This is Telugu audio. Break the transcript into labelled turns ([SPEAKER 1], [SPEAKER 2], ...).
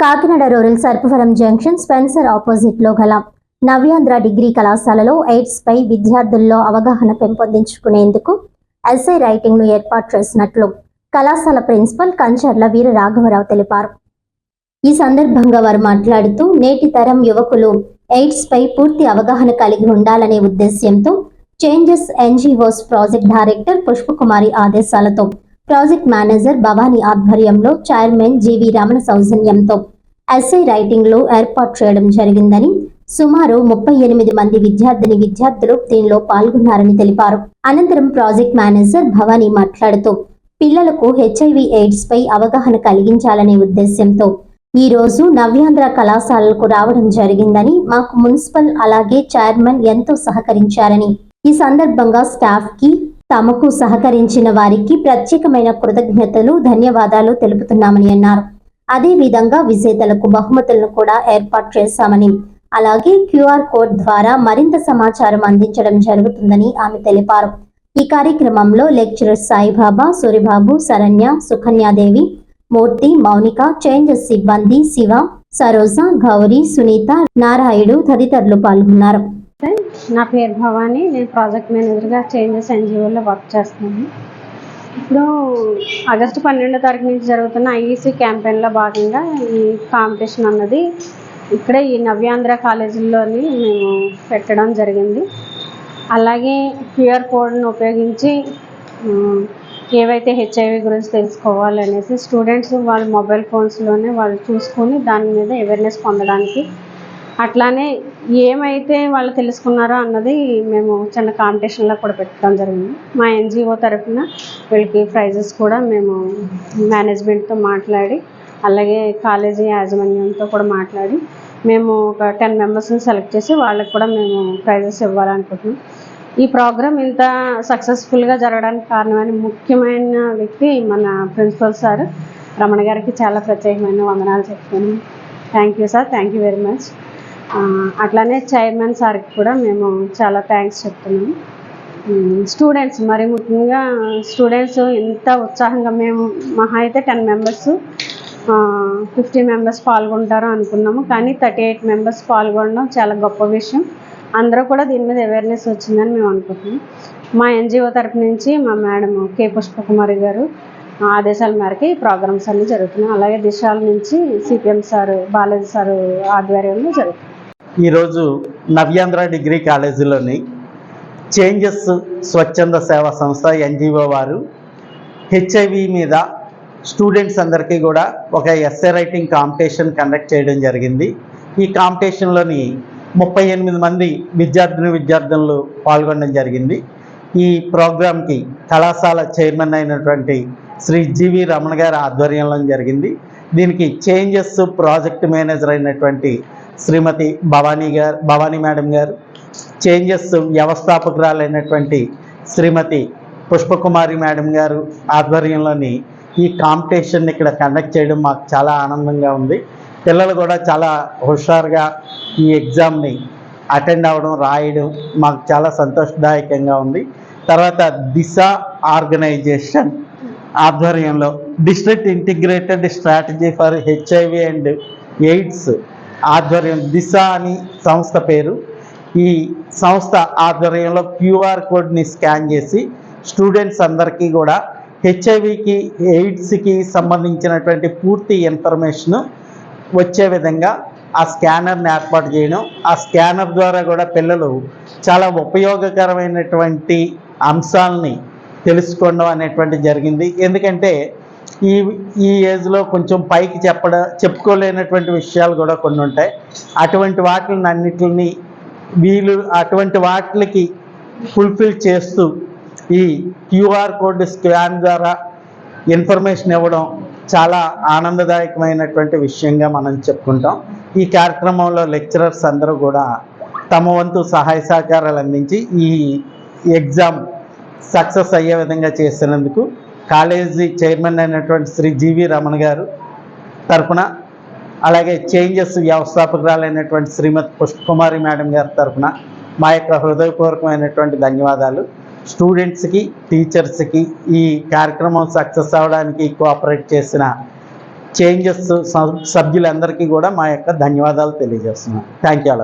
[SPEAKER 1] Kakinada rural Sarpavaram junction Spencer ఆపోజిట్లో గల. నవ్యాంధ్ర డిగ్రీ కళాశాలలో ఎయిడ్స్ పై విద్యార్థుల్లో అవగాహన పెంపొందించుకునేందుకు ఎస్ఐ రైటింగ్ను ఏర్పాటు చేసినట్లు కళాశాల ప్రిన్సిపల్ కంచర్ల వీర రాఘవరావు తెలిపారు. ఈ సందర్భంగా వారు మాట్లాడుతూ నేటి తరం యువకులు ఎయిడ్స్ పై పూర్తి అవగాహన కలిగి ఉండాలనే ఉద్దేశ్యంతో changes NGOs project director Pushpakumari ఆదేశాలతో ప్రాజెక్ట్ మేనేజర్ భవానీ ఆధ్వర్యంలో చైర్మన్ జీవి రమణ సౌజన్యంతో ఎస్ఐ రైటింగ్లో ఏర్పాటు చేయడం జరిగిందని సుమారు ముప్పై ఎనిమిది మంది విద్యార్థిని విద్యార్థులు దీనిలో పాల్గొన్నారని తెలిపారు. అనంతరం ప్రాజెక్ట్ మేనేజర్ భవానీ మాట్లాడుతూ పిల్లలకు హెచ్ఐవి ఎయిడ్స్ పై అవగాహన కలిగించాలనే ఉద్దేశ్యంతో ఈ రోజు నవ్యాంధ్ర కళాశాలలకు రావడం జరిగిందని మాకు మున్సిపల్ అలాగే చైర్మన్ ఎంతో సహకరించారని ఈ సందర్భంగా స్టాఫ్కి తమకు సహకరించిన వారికి ప్రత్యేకమైన కృతజ్ఞతలు ధన్యవాదాలు తెలుపుతున్నామని అన్నారు. అదే విధంగా విజేతలకు బహుమతులను కూడా ఏర్పాటు చేశామని. అలాగే క్యూఆర్ కోడ్ ద్వారా మరింత సమాచారం అందించడం జరుగుతుందని ఆమె తెలిపారు. ఈ కార్యక్రమంలో లెక్చరర్ సాయిబాబా సూరిబాబు శరణ్య సుకన్యాదేవి మూర్తి మౌనిక చేంజెస్ సిబ్బంది శివ సరోజ గౌరీ సునీత నారాయుడు తదితరులు పాల్గొన్నారు.
[SPEAKER 2] నా పేరు భవానీ. నేను ప్రాజెక్ట్ మేనేజర్గా చేంజెస్ ఎన్జిఓలో వర్క్ చేస్తున్నాను. ఇప్పుడు ఆగస్టు పన్నెండో తారీఖు నుంచి జరుగుతున్న ఐఈసీ క్యాంపెయిన్లో భాగంగా ఈ కాంపిటీషన్ అన్నది ఇక్కడే ఈ నవ్యాంధ్ర కాలేజీల్లోని మేము పెట్టడం జరిగింది. అలాగే క్యూఆర్ కోడ్ను ఉపయోగించి ఏవైతే హెచ్ఐవి గురించి తెలుసుకోవాలనేసి స్టూడెంట్స్ వాళ్ళ మొబైల్ ఫోన్స్లోనే వాళ్ళు చూసుకొని దాని మీద అవేర్నెస్ పొందడానికి అట్లానే ఏమైతే వాళ్ళు తెలుసుకున్నారో అన్నది మేము చిన్న కాంపిటీషన్లో కూడా పెట్టడం జరిగింది. మా ఎన్జిఓ తరఫున వీళ్ళకి ప్రైజెస్ కూడా మేము మేనేజ్మెంట్తో మాట్లాడి అలాగే కాలేజీ యాజమాన్యంతో కూడా మాట్లాడి మేము ఒక టెన్ మెంబర్స్ని సెలెక్ట్ చేసి వాళ్ళకి కూడా మేము ప్రైజెస్ ఇవ్వాలనుకుంటున్నాం. ఈ ప్రోగ్రామ్ ఇంత సక్సెస్ఫుల్గా జరగడానికి కారణమైన ముఖ్యమైన వ్యక్తి మన ప్రిన్సిపల్ సార్ రమణ గారికి చాలా ప్రత్యేకమైన వందనాలు చెప్తున్నాను. Thank you sir thank you very much అట్లానే చైర్మన్ సార్కి కూడా మేము చాలా థ్యాంక్స్ చెప్తున్నాము స్టూడెంట్స్ మరి ముఖ్యంగా స్టూడెంట్స్ ఎంత ఉత్సాహంగా మేము మహా అయితే టెన్ మెంబర్స్ ఫిఫ్టీ మెంబర్స్ పాల్గొంటారు అనుకున్నాము. కానీ థర్టీ ఎయిట్ మెంబర్స్ పాల్గొనడం చాలా గొప్ప విషయం. అందరూ కూడా దీని మీద అవేర్నెస్ వచ్చిందని మేము అనుకుంటున్నాం. మా ఎన్జిఓ తరపు నుంచి మా మేడం కే పుష్పకుమారి గారు ఆదేశాల మేరకు ఈ ప్రోగ్రామ్స్ అన్నీ జరుగుతున్నాయి. అలాగే దిశాల నుంచి సిపిఎం సారు బాలాజీ సారు ఆధ్వర్యంలో జరుగుతుంది
[SPEAKER 3] ఈరోజు నవ్యాంధ్ర డిగ్రీ కాలేజీలోని చేంజెస్ స్వచ్ఛంద సేవా సంస్థ ఎన్జిఓ వారు హెచ్ఐవి మీద స్టూడెంట్స్ అందరికీ కూడా ఒక ఎస్ఏ రైటింగ్ కాంపిటీషన్ కండక్ట్ చేయడం జరిగింది. ఈ కాంపిటీషన్లోని ముప్పై ఎనిమిది మంది విద్యార్థిని విద్యార్థులు పాల్గొనడం జరిగింది. ఈ ప్రోగ్రాంకి కళాశాల చైర్మన్ అయినటువంటి శ్రీ జీవి రమణ గారి ఆధ్వర్యంలో జరిగింది. దీనికి చేంజెస్ ప్రాజెక్ట్ మేనేజర్ అయినటువంటి శ్రీమతి భవానీ గారు భవానీ మేడం గారు చేంజెస్ వ్యవస్థాపకురాలైనటువంటి శ్రీమతి పుష్పకుమారి మేడం గారు ఆధ్వర్యంలోని ఈ కాంపిటీషన్ ఇక్కడ కండక్ట్ చేయడం మాకు చాలా ఆనందంగా ఉంది. పిల్లలు కూడా చాలా హుషారుగా ఈ ఎగ్జామ్ని అటెండ్ అవ్వడం రాయడం మాకు చాలా సంతోషదాయకంగా ఉంది. తర్వాత దిశ ఆర్గనైజేషన్ ఆధ్వర్యంలో district integrated strategy for HIV and AIDS ఆధ్వర్యం దిశ అని సంస్థ పేరు. ఈ సంస్థ ఆధ్వర్యంలో క్యూఆర్ కోడ్ని స్కాన్ చేసి స్టూడెంట్స్ అందరికీ కూడా హెచ్ఐవికి ఎయిడ్స్కి సంబంధించినటువంటి పూర్తి ఇన్ఫర్మేషన్ వచ్చే విధంగా ఆ స్కానర్ని ఏర్పాటు చేయడం ఆ స్కానర్ ద్వారా కూడా పిల్లలు చాలా ఉపయోగకరమైనటువంటి అంశాలని తెలుసుకోవడం అనేటువంటి జరిగింది. ఎందుకంటే ఈ ఈ ఏజ్లో కొంచెం పైకి చెప్పడం చెప్పుకోలేనటువంటి విషయాలు కూడా కొన్ని ఉంటాయి. అటువంటి వాటిని అన్నిటిని వీళ్ళు అటువంటి వాటికి ఫుల్ఫిల్ చేస్తూ ఈ క్యూఆర్ కోడ్ స్కాన్ ద్వారా ఇన్ఫర్మేషన్ ఇవ్వడం చాలా ఆనందదాయకమైనటువంటి విషయంగా మనం చెప్పుకుంటాం. ఈ కార్యక్రమంలో లెక్చరర్స్ అందరూ కూడా తమ వంతు సహాయ సహకారాలు అందించి ఈ ఎగ్జామ్ సక్సెస్ అయ్యే విధంగా చేసినందుకు కాలేజీ చైర్మన్ అయినటువంటి శ్రీ జీవి రమణ గారు తరపున అలాగే చేంజెస్ వ్యవస్థాపకురాలైనటువంటి శ్రీమతి పుష్పకుమారి మేడం గారి తరపున మా యొక్క హృదయపూర్వకమైనటువంటి ధన్యవాదాలు. స్టూడెంట్స్కి టీచర్స్కి ఈ కార్యక్రమం సక్సెస్ అవ్వడానికి కోఆపరేట్ చేసిన చేంజెస్ సభ్యులందరికీ కూడా మా యొక్క ధన్యవాదాలు తెలియజేస్తున్నాం థ్యాంక్ యూ.